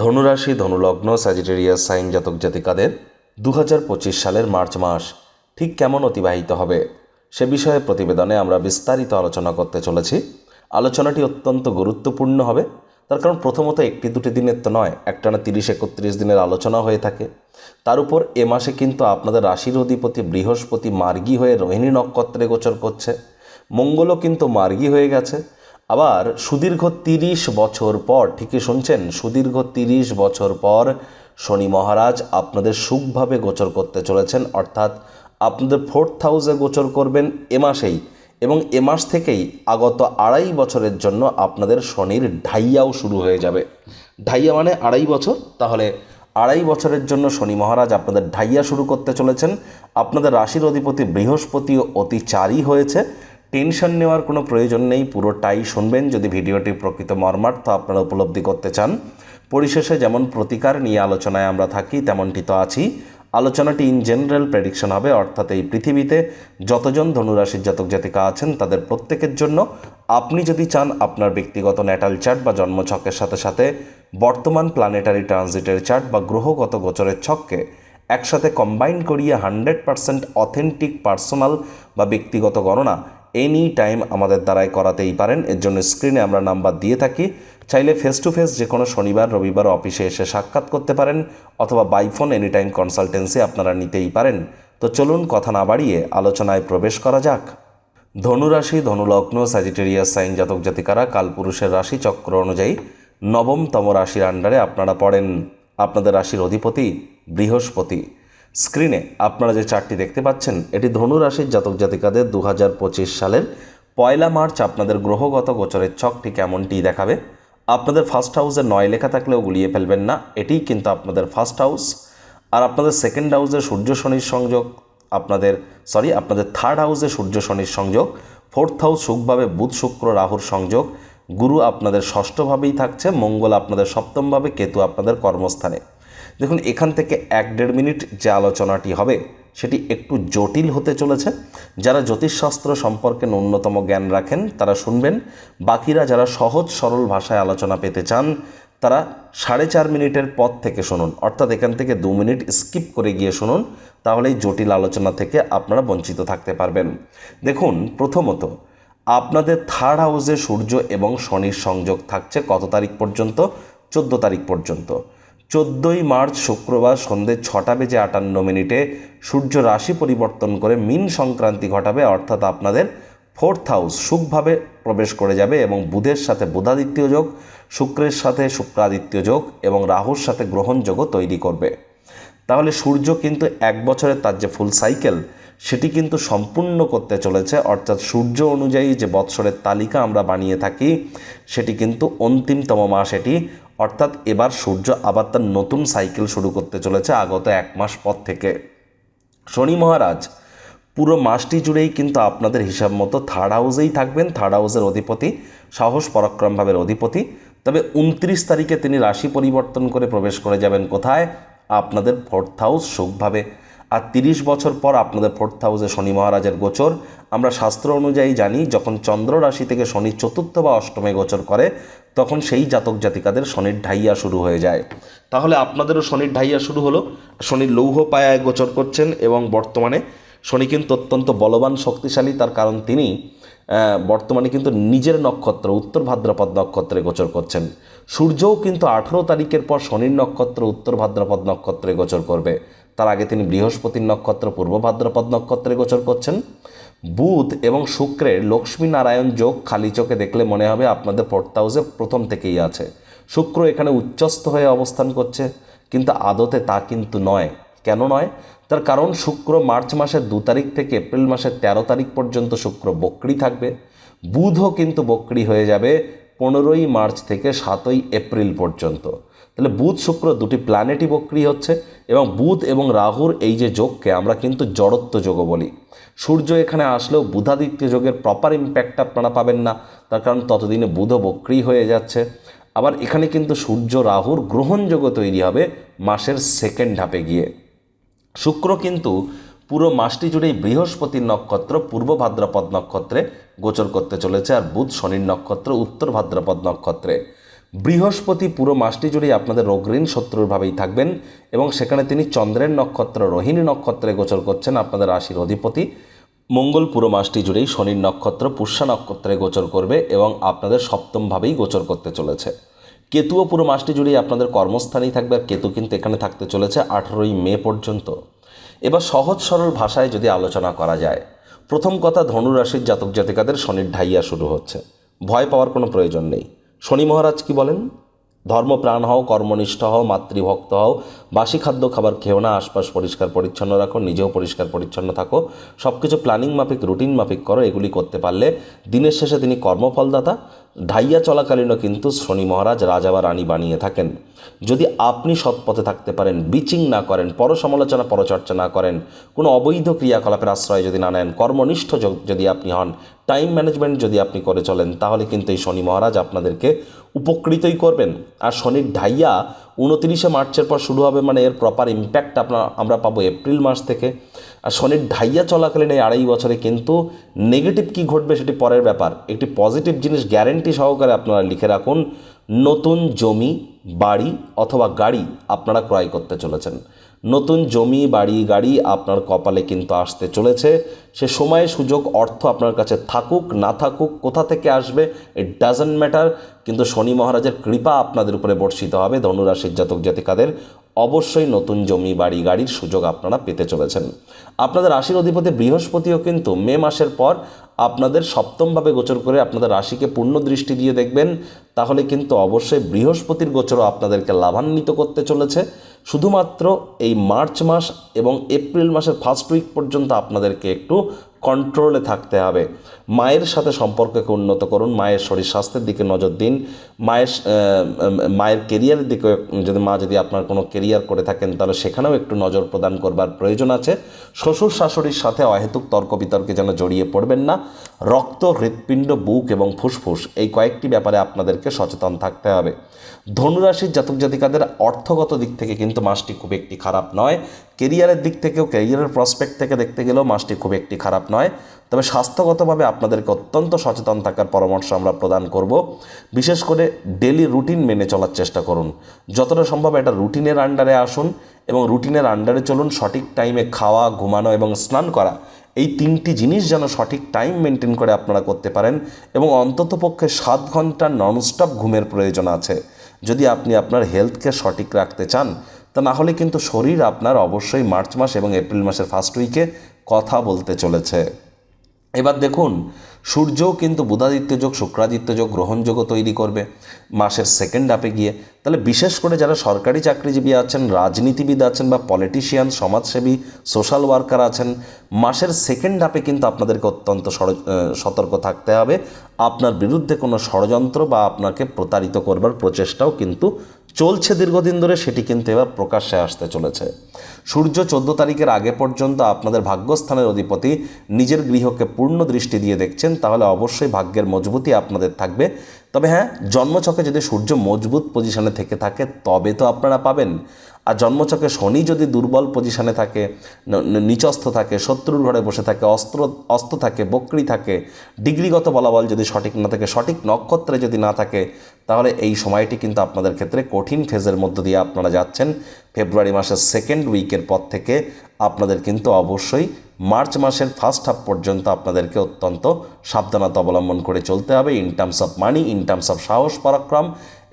ধনুরাশি, ধনুলগ্ন Sagittarius sign জাতক জাতিকাদের দু হাজার পঁচিশ সালের মার্চ মাস ঠিক কেমন অতিবাহিত হবে? সে বিষয়ে প্রতিবেদনে আমরা বিস্তারিত আলোচনা করতে চলেছি। আলোচনাটি অত্যন্ত গুরুত্বপূর্ণ হবে। তার কারণ প্রথমত একটি দুটি দিনের তো নয়, একটানা তিরিশ, একত্রিশ দিনের আলোচনা হয়ে থাকে। তার উপর এ মাসে কিন্তু আপনাদের রাশির অধিপতি বৃহস্পতি মার্গী হয়ে রোহিণী নক্ষত্রে গোচর করছে। মঙ্গলও কিন্তু মার্গী হয়ে গেছে। আবার সুদীর্ঘ তিরিশ বছর পর, ঠিকই শুনছেন, সুদীর্ঘ তিরিশ বছর পর শনি মহারাজ আপনাদের সুখভাবে গোচর করতে চলেছেন, অর্থাৎ আপনাদের ফোর্থ হাউসে গোচর করবেন এ মাসেই এবং এ মাস থেকেই আগত আড়াই বছরের জন্য আপনাদের শনির ঢাইয়াও শুরু হয়ে যাবে। ঢাইয়া মানে আড়াই বছর? তাহলে আড়াই বছরের জন্য শনি মহারাজ আপনাদের ঢাইয়া শুরু করতে চলেছেন। আপনাদের রাশির অধিপতি বৃহস্পতিও অতিচারী হয়েছে। টেনশন নেওয়ার কোনো প্রয়োজন নেই, পুরোটাই শুনবেন। যদি ভিডিওটি প্রকৃত মর্মার্থ আপনারা উপলব্ধি করতে চান, পরিশেষে যেমন প্রতিকার নিয়ে আলোচনায় আমরা থাকি, তেমনটি তো আছি আলোচনাটি ইন জেনারেল প্রেডিকশন হবে, অর্থাৎ এই পৃথিবীতে যতজন ধনুরাশির জাতক জাতিকা আছেন, তাদের প্রত্যেকের জন্য আপনি যদি চান আপনার ব্যক্তিগত ন্যাটাল চার্ট বা জন্মছকের সাথে সাথে বর্তমান প্ল্যানেটারি ট্রানজিটের চার্ট বা গ্রহগত গোচরের ছককে একসাথে কম্বাইন করিয়ে হান্ড্রেড পারসেন্ট অথেন্টিক পার্সোনাল বা ব্যক্তিগত গণনা এনি টাইম আমাদের দ্বারাই করাতেই পারেন। এর জন্য স্ক্রিনে আমরা নাম্বার দিয়ে থাকি। চাইলে ফেস টু ফেস যে কোনো শনিবার, রবিবার অফিসে এসে সাক্ষাৎ করতে পারেন অথবা বাইফোন এনি টাইম কনসালটেন্সি আপনারা নিতেই পারেন। তো চলুন কথা না বাড়িয়ে আলোচনায় প্রবেশ করা যাক। ধনুরাশি, ধনুলগ্ন স্যাজিটেরিয়াস সাইন জাতক জাতিকারা, কালপুরুষের রাশি চক্র অনুযায়ী নবমতম রাশির আন্ডারে আপনারা পড়েন। আপনাদের রাশির অধিপতি বৃহস্পতি। স্ক্রিনে আপনারা যে চারটি দেখতে পাচ্ছেন, এটি ধনু রাশির জাতক জাতিকাদের দু হাজার পঁচিশ সালের পয়লা মার্চ আপনাদের গ্রহগত গোচরের ছকটি কেমনটি দেখাবে? আপনাদের ফার্স্ট হাউসে নয় লেখা থাকলেও গুলিয়ে ফেলবেন না, এটিই কিন্তু আপনাদের ফার্স্ট হাউস আর আপনাদের সেকেন্ড হাউসে সূর্য শনির সংযোগ, আপনাদের সরি আপনাদের থার্ড হাউসে সূর্য শনির সংযোগ ফোর্থ হাউস সুখভাবে বুধ শুক্র রাহুর সংযোগ, গুরু আপনাদের ষষ্ঠভাবেই থাকছে, মঙ্গল আপনাদের সপ্তমভাবে, কেতু আপনাদের কর্মস্থানে। দেখুন, এখান থেকে এক দেড় মিনিট যে আলোচনাটি হবে, সেটি একটু জটিল হতে চলেছে। যারা জ্যোতিষশাস্ত্র সম্পর্কে ন্যূনতম জ্ঞান রাখেন, তারা শুনবেন। বাকিরা যারা সহজ, সরল ভাষায় আলোচনা পেতে চান, তারা সাড়ে চার মিনিটের পথ থেকে শুনুন। অর্থাৎ এখান থেকে দু মিনিট স্কিপ করে গিয়ে শুনুন, তাহলেই জটিল আলোচনা থেকে আপনারা বঞ্চিত থাকতে পারবেন। দেখুন, প্রথমত, আপনাদের থার্ড হাউসে সূর্য এবং শনির সংযোগ থাকছে কত তারিখ পর্যন্ত? চোদ্দ তারিখ পর্যন্ত। চোদ্দোই মার্চ শুক্রবার সন্ধে ছটা বেজে আটান্ন মিনিটে সূর্য রাশি পরিবর্তন করে মিন সংক্রান্তি ঘটাবে, অর্থাৎ আপনাদের ফোর্থ হাউস সুখভাবে প্রবেশ করে যাবে এবং বুধের সাথে বুধাদিত্য যোগ, শুক্রের সাথে শুক্রাদিত্য যোগ এবং রাহুর সাথে গ্রহণযোগও তৈরি করবে। তাহলে সূর্য কিন্তু এক বছরের তার যে ফুল সাইকেল সেটি কিন্তু সম্পূর্ণ করতে চলেছে, অর্থাৎ সূর্য অনুযায়ী যে বৎসরের তালিকা আমরা বানিয়ে থাকি, সেটি কিন্তু অন্তিমতম মাস এটি অর্থাৎ এবার সূর্য আবার তার নতুন সাইকেল শুরু করতে চলেছে আগত এক মাস পর থেকে। শনি মহারাজ, পুরো মাসটি জুড়েই কিন্তু আপনাদের হিসাব মতো থার্ড হাউসেই থাকবেন, থার্ড হাউসের অধিপতি, সাহস পরাক্রমভাবের অধিপতি। তবে উনত্রিশ তারিখে তিনি রাশি পরিবর্তন করে প্রবেশ করে যাবেন কোথায়? আপনাদের ফোর্থ হাউস সুখভাবে আর তিরিশ বছর পর আপনাদের ফোর্থ হাউসে শনি মহারাজের গোচর। আমরা শাস্ত্র অনুযায়ী জানি, যখন চন্দ্র রাশি থেকে শনি চতুর্থ বা অষ্টমে গোচর করে, তখন সেই জাতক জাতিকাদের শনির ঢাইয়া শুরু হয়ে যায়। তাহলে আপনাদেরও শনির ঢাইয়া শুরু হলো। শনির লৌহ পায়ায় গোচর করছেন এবং বর্তমানে শনি কিন্তু অত্যন্ত বলবান, শক্তিশালী। তার কারণ তিনি বর্তমানে কিন্তু নিজের নক্ষত্র, উত্তর ভাদ্রপদ নক্ষত্রে গোচর করছেন। সূর্যও কিন্তু আঠেরো তারিখের পর শনির নক্ষত্র, উত্তর ভাদ্রপদ নক্ষত্রে গোচর করবে। তার আগে তিনি বৃহস্পতির নক্ষত্র, পূর্ব ভাদ্রপদ নক্ষত্রে গোচর করছেন। বুধ এবং শুক্রের লক্ষ্মী নারায়ণ যোগ খালি চোখে দেখলে মনে হবে আপনাদের ফোর্থ হাউসে প্রথম থেকেই আছে। শুক্র এখানে উচ্চস্থ হয়ে অবস্থান করছে, কিন্তু আদতে তা কিন্তু নয়। কেন নয়? তার কারণ শুক্র মার্চ মাসের দু তারিখ থেকে এপ্রিল মাসের তেরো তারিখ পর্যন্ত শুক্র বক্রি থাকবে। বুধও কিন্তু বক্রি হয়ে যাবে পনেরোই মার্চ থেকে সাতই এপ্রিল পর্যন্ত। তাহলে বুধ, শুক্র দুটি প্ল্যানেটই বক্রি হচ্ছে। এবং বুধ এবং রাহুর এই যে যোগকে আমরা কিন্তু জড়ত্ব যোগও বলি। সূর্য এখানে আসলেও বুধাদিত্য যোগের প্রপার ইম্প্যাক্ট আপনারা পাবেন না, তার কারণ ততদিনে বুধও বক্রি হয়ে যাচ্ছে। আবার এখানে কিন্তু সূর্য, রাহুর গ্রহণযোগ্য তৈরি হবে মাসের সেকেন্ড ধাপে গিয়ে। শুক্র কিন্তু পুরো মাসটি জুড়েই বৃহস্পতির নক্ষত্র, পূর্ব ভাদ্রপদ নক্ষত্রে গোচর করতে চলেছে, আর বুধ শনির নক্ষত্র, উত্তর ভাদ্রপদ নক্ষত্রে। বৃহস্পতি পুরো মাসটি জুড়েই আপনাদের রোগঋণ শত্রুরভাবেই থাকবেন এবং সেখানে তিনি চন্দ্রের নক্ষত্র রোহিণী নক্ষত্রে গোচর করছেন আপনাদের রাশির অধিপতি। মঙ্গল পুরো মাসটি জুড়েই শনির নক্ষত্র, পুষ্যা নক্ষত্রে গোচর করবে এবং আপনাদের সপ্তমভাবেই গোচর করতে চলেছে। কেতুও পুরো মাসটি জুড়েই আপনাদের কর্মস্থানেই থাকবে আর কেতু কিন্তু এখানে থাকতে চলেছে আঠেরোই মে পর্যন্ত। এবার সহজ সরল ভাষায় যদি আলোচনা করা যায়, প্রথম কথা ধনুরাশির জাতক জাতিকাদের শনির ঢাইয়া শুরু হচ্ছে। ভয় পাওয়ার কোনো প্রয়োজন নেই। শনি মহারাজ কি বলেন? ধর্মপ্রাণ হও কর্মনিষ্ঠ হও মাতৃভক্ত হও বাসি খাদ্য খাবার খেও না, আশপাশ পরিষ্কার পরিচ্ছন্ন রাখো, নিজেও পরিষ্কার পরিচ্ছন্ন থাকো। সব কিছু প্ল্যানিং মাফিক, রুটিন মাফিক করো, এগুলি করতে পারলে দিনের শেষে তিনি কর্মফলদাতা। ঢাইয়া চলাকালীনও কিন্তু শনি মহারাজ, রাজা বা রানী বানিয়ে থাকেন। যদি আপনি সৎ পথে থাকতে পারেন, বিচিং না করেন, পরসমালোচনা, পরচর্চা না করেন, কোনো অবৈধ ক্রিয়াকলাপের আশ্রয় যদি না নেন, কর্মনিষ্ঠ যদি আপনি হন, টাইম ম্যানেজমেন্ট যদি আপনি করে চলেন, তাহলে কিন্তু এই শনি মহারাজ আপনাদেরকে উপকৃতই করবেন। আর শনির ঢাইয়া উনতিরিশে মার্চের পর শুরু হবে মানে এর প্রপার ইম্প্যাক্ট আপনার আমরা পাবো এপ্রিল মাস থেকে। আর শনির ঢাইয়া চলাকালীন এই আড়াই বছরে কিন্তু নেগেটিভ কী ঘটবে সেটি পরের ব্যাপার। একটি পজিটিভ জিনিস গ্যারেন্টি সহকারে আপনারা লিখে রাখুন, নতুন জমি, বাড়ি অথবা গাড়ি আপনারা ক্রয় করতে চলেছেন। নতুন জমি, বাড়ি, গাড়ি আপনার কপালে কিন্তু আসতে চলেছে। সে সময়ে সুযোগ, অর্থ আপনার কাছে থাকুক, না থাকুক, কোথা থেকে আসবে ইট ডাজেন্ট ম্যাটার কিন্তু শনি মহারাজের কৃপা আপনাদের উপরে বর্ষিত হবে, ধনুরাশির জাতক জাতিকাদের। অবশ্যই নতুন জমি, বাড়ি, গাড়ির সুযোগ আপনারা পেতে চলেছেন। আপনাদের রাশির অধিপতি বৃহস্পতিও কিন্তু মে মাসের পর আপনাদের সপ্তমভাবে গোচর করে আপনাদের রাশিকে পূর্ণ দৃষ্টি দিয়ে দেখবেন। তাহলে কিন্তু অবশ্যই বৃহস্পতির গোচরও আপনাদেরকে লাভান্বিত করতে চলেছে। শুধুমাত্র এই মার্চ মাস এবং এপ্রিল মাসের ফার্স্ট উইক পর্যন্ত আপনাদেরকে একটু কন্ট্রোলে থাকতে হবে। মায়ের সাথে সম্পর্ককে উন্নত করুন, মায়ের শরীর স্বাস্থ্যের দিকে নজর দিন, মায়ের মায়ের কেরিয়ারের দিকে যদি মা যদি আপনার কোনো কেরিয়ার করে থাকেন, তাহলে সেখানেও একটু নজর প্রদান করবার প্রয়োজন আছে। শ্বশুর শাশুড়ির সাথে অহেতুক তর্ক বিতর্কে যেন জড়িয়ে পড়বেন না। রক্ত, হৃৎপিণ্ড, বুক এবং ফুসফুস এই কয়েকটি ব্যাপারে আপনাদেরকে সচেতন থাকতে হবে। ধনুরাশির জাতক জাতিকাদের অর্থগত দিক থেকে কিন্তু মাসটি খুব একটি খারাপ নয়। কেরিয়ারের দিক থেকেও ক্যারিয়ারের প্রসপেক্ট থেকে দেখতে গেলেও মাসটি খুব একটি খারাপ নয়। তবে স্বাস্থ্যগতভাবে আপনাদেরকে অত্যন্ত সচেতন থাকার পরামর্শ আমরা প্রদান করব। বিশেষ করে ডেলি রুটিন মেনে চলার চেষ্টা করুন। যতটা সম্ভব এটা রুটিনের আন্ডারে আসুন এবং রুটিনের আন্ডারে চলুন। সঠিক টাইমে খাওয়া, ঘুমানো এবং স্নান করা এই তিনটি জিনিস যেন সঠিক টাইম মেনটেন করে আপনারা করতে পারেন এবং অন্ততপক্ষে সাত ঘণ্টা ননস্টপ ঘুমের প্রয়োজন আছে। যদি আপনি আপনার হেলথকে সঠিক রাখতে চান তা না হলে কিন্তু শরীর আপনার অবশ্যই মার্চ মাস এবং এপ্রিল মাসের ফার্স্ট উইকে কথা বলতে চলেছে। এবার দেখুন, সূর্যও কিন্তু বুধাদিত্য যোগ, শুক্রাদিত্য যোগ গ্রহণযোগও তৈরি করবে মাসের সেকেন্ড হাফে গিয়ে। তাহলে বিশেষ করে যারা সরকারি চাকরিজীবী আছেন, রাজনীতিবিদ আছেন বা পলিটিশিয়ান সমাজসেবী সোশ্যাল ওয়ার্কার আছেন, মাসের সেকেন্ড হাফে কিন্তু আপনাদেরকে অত্যন্ত সতর্ক থাকতে হবে। আপনার বিরুদ্ধে কোনো ষড়যন্ত্র বা আপনাকে প্রতারিত করবার প্রচেষ্টাও কিন্তু চলছে দীর্ঘদিন ধরে, সেটি কিন্তু এবার প্রকাশ্যে আসতে চলেছে। সূর্য চোদ্দ তারিখের আগে পর্যন্ত আপনাদের ভাগ্যস্থানের অধিপতি নিজের গৃহকে পূর্ণ দৃষ্টি দিয়ে দেখছেন, তাহলে অবশ্যই ভাগ্যের মজবুতি আপনাদের থাকবে। তবে হ্যাঁ জন্মছকে যদি সূর্য মজবুত পজিশনে থেকে থাকে, তবে তো আপনারা পাবেন। আর জন্মচকে শনি যদি দুর্বল পজিশনে থাকে নিচস্থ থাকে, শত্রুর ঘরে বসে থাকে, অস্ত্র, অস্ত থাকে, বক্রি থাকে, ডিগ্রিগত বলাবল যদি সঠিক না থাকে, সঠিক নক্ষত্রে যদি না থাকে, তাহলে এই সময়টি কিন্তু আপনাদের ক্ষেত্রে কঠিন ফেজের মধ্য দিয়ে আপনারা যাচ্ছেন। ফেব্রুয়ারি মাসের সেকেন্ড উইকের পর থেকে আপনাদের কিন্তু অবশ্যই মার্চ মাসের ফার্স্ট হাফ পর্যন্ত আপনাদেরকে অত্যন্ত সাবধানতা অবলম্বন করে চলতে হবে। In terms of money in terms of সাহস, পরাক্রম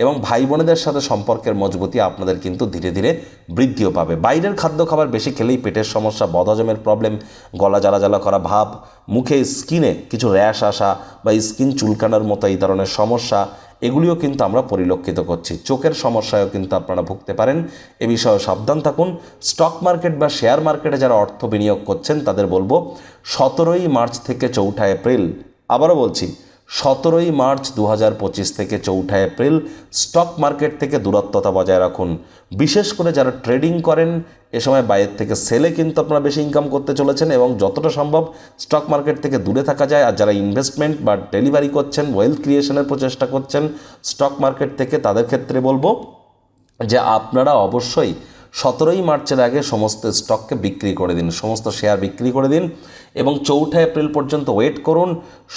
এবং ভাই বোনেদের সাথে সম্পর্কের মজবুতি আপনাদের কিন্তু ধীরে ধীরে বৃদ্ধিও পাবে। বাইরের খাদ্য খাবার বেশি খেলেই পেটের সমস্যা, বদহজমের প্রবলেম গলা জ্বালা জ্বালা করা ভাব, মুখে স্কিনে কিছু র্যাশ আসা বা স্কিন চুলকানোর মতো এই ধরনের সমস্যা এগুলিও কিন্তু আমরা পরিলক্ষিত করছি। চোখের সমস্যায়ও কিন্তু আপনারা ভুগতে পারেন। এ বিষয়ে সাবধান থাকুন। স্টক মার্কেট বা শেয়ার মার্কেটে যারা অর্থ বিনিয়োগ করছেন, তাদের বলব, সতেরোই মার্চ থেকে চৌঠা এপ্রিল, আবারও বলছি সতেরোই মার্চ দু পঁচিশ থেকে চৌঠা এপ্রিল স্টক মার্কেট থেকে দূরত্বতা বজায় রাখুন। বিশেষ করে যারা ট্রেডিং করেন, এ সময় বাইরের থেকে সেলে কিন্তু আপনারা বেশি ইনকাম করতে চলেছেন এবং যতটা সম্ভব স্টক মার্কেট থেকে দূরে থাকা যায়। আর যারা ইনভেস্টমেন্ট বা ডেলিভারি করছেন ওয়েলথ ক্রিয়েশনের প্রচেষ্টা করছেন স্টক মার্কেট থেকে তাদের ক্ষেত্রে বলব যে আপনারা অবশ্যই সতেরোই মার্চের আগে সমস্ত স্টককে বিক্রি করে দিন, সমস্ত শেয়ার বিক্রি করে দিন। এবং চৌঠা এপ্রিল পর্যন্ত ওয়েট করুন।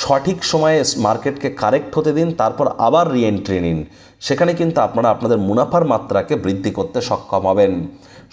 সঠিক সময়ে মার্কেটকে কারেক্ট হতে দিন, তারপর আবার রিএন্ট্রি নিন। সেখানে কিন্তু আপনারা আপনাদের মুনাফার মাত্রাকে বৃদ্ধি করতে সক্ষম হবেন।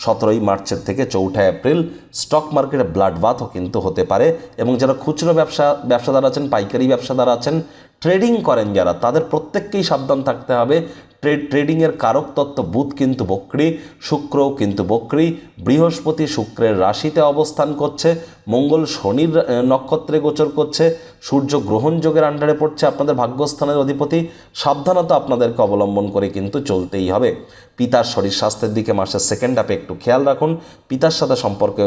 সতেরোই মার্চের থেকে চৌঠা এপ্রিল স্টক মার্কেটে ব্লাড বাথও কিন্তু হতে পারে এবং যারা খুচরো ব্যবসা, ব্যবসাদার আছেন, পাইকারি ব্যবসাদার আছেন, ট্রেডিং করেন যারা, তাদের প্রত্যেককেই সাবধান থাকতে হবে। ট্রেড, ট্রেডিংয়ের কারক তত্ত্ব বুধ কিন্তু বক্রি শুক্রও কিন্তু বক্রি, বৃহস্পতি শুক্রের রাশিতে অবস্থান করছে, মঙ্গল শনির নক্ষত্রে গোচর করছে, সূর্য গ্রহণযোগের আন্ডারে পড়ছে আপনাদের ভাগ্যস্থানের অধিপতি, সাবধানতা আপনাদেরকে অবলম্বন করে কিন্তু চলতেই হবে। পিতার শরীর স্বাস্থ্যের দিকে মাসের সেকেন্ড হাফে একটু খেয়াল রাখুন, পিতার সাথে সম্পর্কে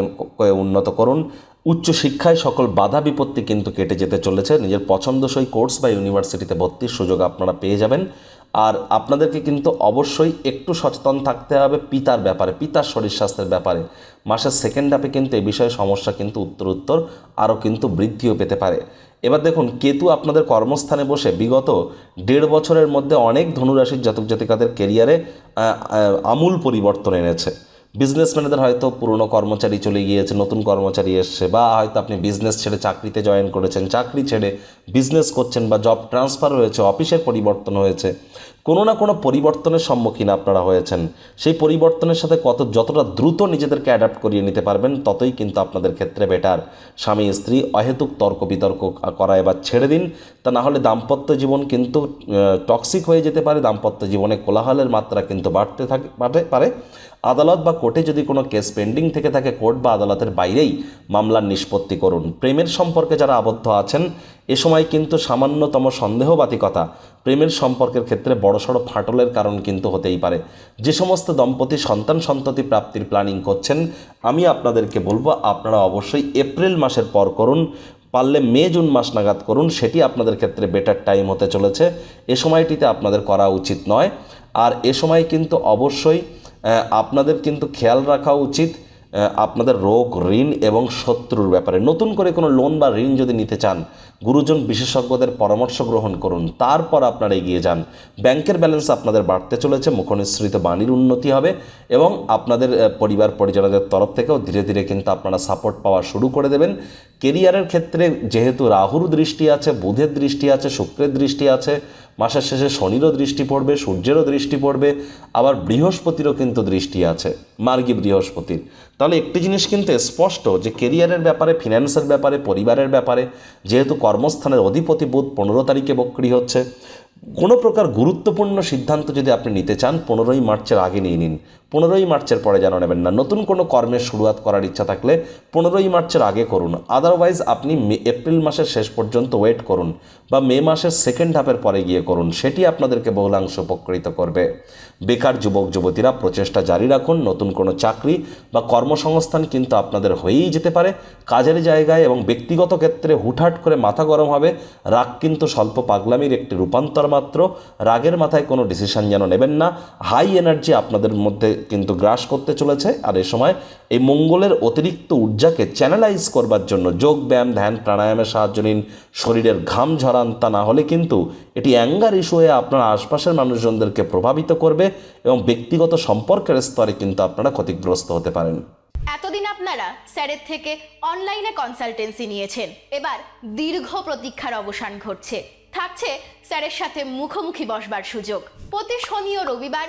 উন্নত করুন, উচ্চ শিক্ষায় সকল বাধা বিপত্তি কিন্তু কেটে যেতে চলেছে, নিজের পছন্দসই কোর্স বা ইউনিভার্সিটিতে ভর্তির সুযোগ আপনারা পেয়ে যাবেন। আর আপনাদেরকে কিন্তু অবশ্যই একটু সচেতন থাকতে হবে পিতার ব্যাপারে, পিতার শরীর স্বাস্থ্যের ব্যাপারে। মাসের সেকেন্ড হাফে কিন্তু এ বিষয়ে সমস্যা কিন্তু উত্তর উত্তর আরও কিন্তু বৃদ্ধিও পেতে পারে। এবার দেখুন, কেতু আপনাদের কর্মস্থানে বসে বিগত দেড় বছরের মধ্যে অনেক ধনুরাশির জাতক জাতিকাদের কেরিয়ারে আমূল পরিবর্তন এনেছে। বিজনেসম্যানদের হয়তো পুরনো কর্মচারী চলে গিয়েছে, নতুন কর্মচারী এসছে, বা হয়তো আপনি বিজনেস ছেড়ে চাকরিতে জয়েন করেছেন, চাকরি ছেড়ে বিজনেস করছেন, বা জব ট্রান্সফার হয়েছে, অফিসের পরিবর্তন হয়েছে। কোনো না কোনো পরিবর্তনের সম্মুখীন আপনারা হয়েছেন। সেই পরিবর্তনের সাথে কত, যতটা দ্রুত নিজেদেরকে অ্যাডাপ্ট করিয়ে নিতে পারবেন, ততই কিন্তু আপনাদের ক্ষেত্রে বেটার স্বামী, স্ত্রী, অহেতুক তর্ক বিতর্ক করা এবার ছেড়ে দিন, তা না হলে দাম্পত্য জীবন কিন্তু টক্সিক হয়ে যেতে পারে, দাম্পত্য জীবনে কোলাহলের মাত্রা কিন্তু বাড়তে থাকে, বাড়তে পারে। আদালত বা কোর্টে যদি কোনো কেস পেন্ডিং থেকে থাকে, কোর্ট বা আদালতের বাইরেই মামলার নিষ্পত্তি করুন। প্রেমের সম্পর্কে যারা আবদ্ধ আছেন, এ সময় কিন্তু সামান্যতম সন্দেহবাতিকতা প্রেমের সম্পর্কের ক্ষেত্রে বড়সড় ফাটলের কারণ কিন্তু হতেই পারে। যে সমস্ত দম্পতি সন্তান সন্ততি প্রাপ্তির প্ল্যানিং করছেন, আমি আপনাদেরকে বলব, আপনারা অবশ্যই এপ্রিল মাসের পর করুন, পারলে মে, জুন মাস নাগাদ করুন, সেটি আপনাদের ক্ষেত্রে বেটার টাইম হতে চলেছে। এ সময়টিতে আপনাদের করা উচিত নয়। আর এ সময় কিন্তু অবশ্যই আপনাদের কিন্তু খেয়াল রাখা উচিত আপনাদের রোগ, ঋণ এবং শত্রুর ব্যাপারে। নতুন করে কোনো লোন বা ঋণ যদি নিতে চান গুরুজন বিশেষজ্ঞদের পরামর্শ গ্রহণ করুন। তারপর আপনারা এগিয়ে যান। ব্যাংকের ব্যালেন্স আপনাদের বাড়তে চলেছে, মুখনিসৃত বাণীর উন্নতি হবে এবং আপনাদের পরিবার পরিজনদের তরফ থেকেও ধীরে ধীরে কিন্তু আপনারা সাপোর্ট পাওয়া শুরু করে দেবেন। কেরিয়ারের ক্ষেত্রে যেহেতু রাহুর দৃষ্টি আছে, বুধের দৃষ্টি আছে, শুক্রের দৃষ্টি আছে, মাসের শেষে শনিরও দৃষ্টি পড়বে, সূর্যেরও দৃষ্টি পড়বে, আবার বৃহস্পতিরও কিন্তু দৃষ্টি আছে, মার্গী বৃহস্পতির। তাহলে একটি জিনিস কিন্তু স্পষ্ট যে কেরিয়ারের ব্যাপারে ফিনান্সের ব্যাপারে, পরিবারের ব্যাপারে, যেহেতু কর্মস্থানের অধিপতি বুধ পনেরো তারিখে বক্রি হচ্ছে। কোনো প্রকার গুরুত্বপূর্ণ সিদ্ধান্ত যদি আপনি নিতে চান, পনেরোই মার্চের আগে নিয়ে নিন। পনেরোই মার্চের পরে যেন নেবেন না। নতুন কোনো কর্মের শুরুয়াত করার ইচ্ছা থাকলে পনেরোই মার্চের আগে করুন। আদারওয়াইজ আপনি এপ্রিল মাসের শেষ পর্যন্ত ওয়েট করুন বা মে মাসের সেকেন্ড হাফের পরে গিয়ে করুন। সেটি আপনাদেরকে বহুলাংশ উপকৃত করবে। বেকার যুবক, যুবতীরা প্রচেষ্টা জারি রাখুন। নতুন কোনো চাকরি বা কর্মসংস্থান কিন্তু আপনাদের হয়েই যেতে পারে। কাজের জায়গায় এবং ব্যক্তিগত ক্ষেত্রে হুটহাট করে মাথা গরম হবে। রাগ কিন্তু স্বল্প পাগলামির একটি রূপান্তর মাত্র। রাগের মাথায় কোনো ডিসিশন যেন নেবেন না। হাই এনার্জি আপনাদের মধ্যে কিন্তু গ্রাস করতে চলেছে। আর এ সময় এই মঙ্গলের অতিরিক্ত ঊর্জাকে চ্যানেলাইজ করবার জন্য যোগ ব্যায়াম, ধ্যান, প্রাণায়ামের সাহায্য নিন, শরীরের ঘাম ঝরান তা না হলে কিন্তু এটি অ্যাঙ্গার ইস্যু হয়ে আপনার আশপাশের মানুষজনদেরকে প্রভাবিত করবে এবং ব্যক্তিগত সম্পর্কের স্তরে কিন্তু আপনারা ক্ষতিগ্রস্ত হতে পারেন। এতদিন আপনারা স্যারের থেকে অনলাইনে কনসালটেন্সি নিয়েছেন। এবার দীর্ঘ প্রতীক্ষার অবসান ঘটছে। থাকছে স্যারের সাথে মুখোমুখি বসবার সুযোগ। প্রতি শনি ও রবিবার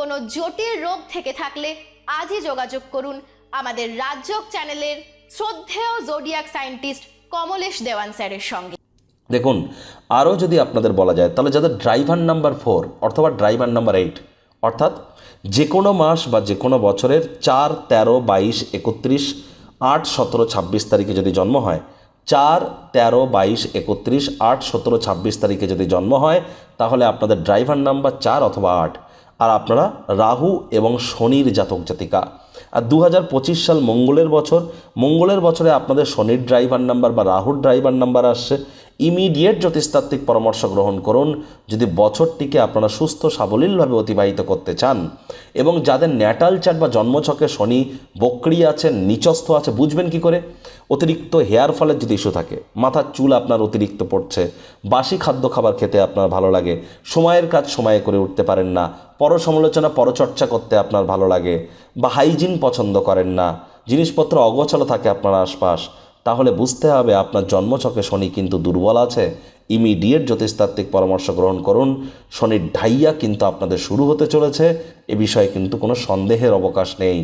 কোনো জটিল রোগ থেকে থাকলে আজই যোগাযোগ করুন আমাদের রাজযোগ চ্যানেলের শ্রদ্ধেয় জোডিয়াক সায়েন্টিস্ট কমলেশ দেওয়ান স্যারের সঙ্গে। দেখুন, আরও যদি আপনাদের বলা যায়, তাহলে যাদের ড্রাইভার নাম্বার ফোর অথবা ড্রাইভার নাম্বার এইট অর্থাৎ যে কোনো মাস বা যে কোনো বছরের চার, তেরো, বাইশ, একত্রিশ, আট, সতেরো, ছাব্বিশ তারিখে যদি জন্ম হয়, চার, তেরো, বাইশ, একত্রিশ, আট, সতেরো, ছাব্বিশ তারিখে যদি জন্ম হয়, তাহলে আপনাদের ড্রাইভার নাম্বার চার অথবা আট। আর আপনারা রাহু এবং শনির জাতক জাতিকা। আর দু হাজার পঁচিশ সাল মঙ্গলের বছর। মঙ্গলের বছরে আপনাদের শনির ড্রাইভার নাম্বার বা রাহুর ড্রাইভার নাম্বার আসছে। ইমিডিয়েট জ্যোতিষতাত্ত্বিক পরামর্শ গ্রহণ করুন। যদি বছরটিকে আপনারা সুস্থ, সাবলীলভাবে অতিবাহিত করতে চান এবং যাদের ন্যাটাল চার্ট বা জন্মছকে শনি বক্রি আছে, নিচস্থ আছে, বুঝবেন কি করে? অতিরিক্ত হেয়ার ফলের যদি ইস্যু থাকে, মাথার চুল আপনার অতিরিক্ত পড়ছে, বাসি খাদ্য খাবার খেতে আপনার ভালো লাগে, সময়ের কাজ সময়ে করে উঠতে পারেন না পর সমালোচনা পরচর্চা করতে আপনার ভালো লাগে বা হাইজিন পছন্দ করেন না, জিনিসপত্র অগোছালো থাকে আপনার আশপাশ তাহলে বুঝতে হবে আপনার জন্মছকে শনি কিন্তু দুর্বল আছে। ইমিডিয়েট জ্যোতিষতাত্ত্বিক পরামর্শ গ্রহণ করুন। শনির ঢাইয়া কিন্তু আপনাদের শুরু হতে চলেছে। এ বিষয়ে কিন্তু কোনো সন্দেহের অবকাশ নেই।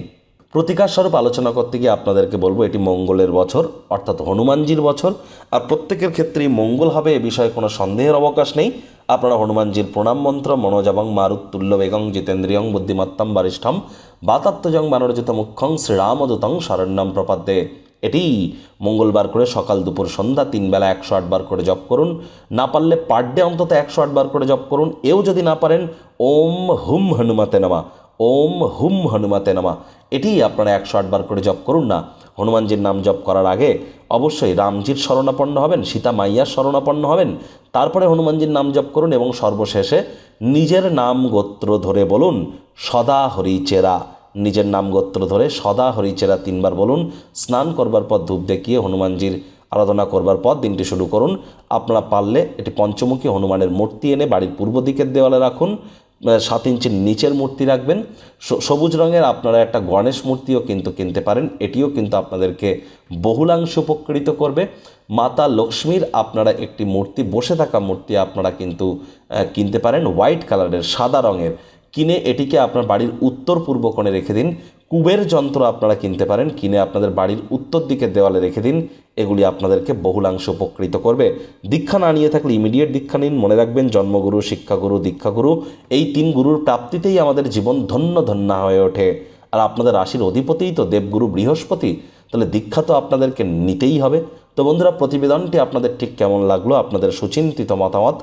প্রতিকার স্বরূপ আলোচনা করতে গিয়ে আপনাদেরকে বলব, এটি মঙ্গলের বছর, অর্থাৎ হনুমানজির বছর। আর প্রত্যেকের ক্ষেত্রেই মঙ্গল হবে, এ বিষয়ে কোনো সন্দেহের অবকাশ নেই। আপনারা হনুমানজির প্রণাম মন্ত্র, মনোজাবং মারুত্তুল্য বেগং জিতেন্দ্রিয়ং বুদ্ধিমত্তম বারিষ্ঠম বাতাত্মজং মানরজিত মুখ্যং শ্রীরামদূতং শরণ্যম প্রপাদ্যে। এটি মঙ্গলবার করে সকাল দুপুর সন্ধ্যা তিন বেলা একশো আটবার করে জপ করুন। না পারলে পার ডে অন্তত একশো আটবার করে জপ করুন। এও যদি না পারেন, ওম হুম হনুমাতে নামা, ওম হুম হনুমাতে নামা। এটি আপনারা একশো আটবার করে জপ করুন না। হনুমানজির নাম জপ করার আগে অবশ্যই রামজির শরণাপন্ন হবেন, সীতা মাইয়ার শরণাপন্ন হবেন। তারপরে হনুমানজির নাম জপ করুন এবং সর্বশেষে নিজের নাম গোত্র ধরে বলুন, সদা হরি চেরা। নিজের নাম গোত্র ধরে সদা হরিচেরা তিনবার বলুন, স্নান করবার পর ধূপ দেখিয়ে হনুমানজির আরাধনা করবার পর দিনটি শুরু করুন। আপনারা পারলে এটি পঞ্চমুখী হনুমানের মূর্তি এনে বাড়ির পূর্ব দিকের দেওয়ালে রাখুন সাত ইঞ্চির নিচের মূর্তি রাখবেন। সবুজ রঙের আপনারা একটা গণেশ মূর্তিও কিন্তু কিনতে পারেন, এটিও কিন্তু আপনাদেরকে বহুলাংশ উপকৃত করবে। মাতা লক্ষ্মীর আপনারা একটি মূর্তি, বসে থাকা মূর্তি আপনারা কিন্তু কিনতে পারেন, হোয়াইট কালারের, সাদা রঙের। কিনে এটিকে আপনার বাড়ির উত্তর পূর্ব কোণে রেখে দিন। কুবের যন্ত্র আপনারা কিনতে পারেন, কিনে আপনাদের বাড়ির উত্তর দিকের দেওয়ালে রেখে দিন। এগুলি আপনাদেরকে বহুলাংশ উপকৃত করবে। দীক্ষা না নিয়ে থাকলে ইমিডিয়েট দীক্ষা নিন। মনে রাখবেন, জন্মগুরু, শিক্ষাগুরু, দীক্ষাগুরু, এই তিন গুরুর প্রাপ্তিতেই আমাদের জীবন ধন্য ধন্য হয়ে ওঠে। আর আপনাদের রাশির অধিপতিই তো দেবগুরু বৃহস্পতি। তাহলে দীক্ষা তো আপনাদেরকে নিতেই হবে। তো বন্ধুরা, প্রতিবেদনটি আপনাদের ঠিক কেমন লাগল? আপনাদের সুচিন্তিত মতামত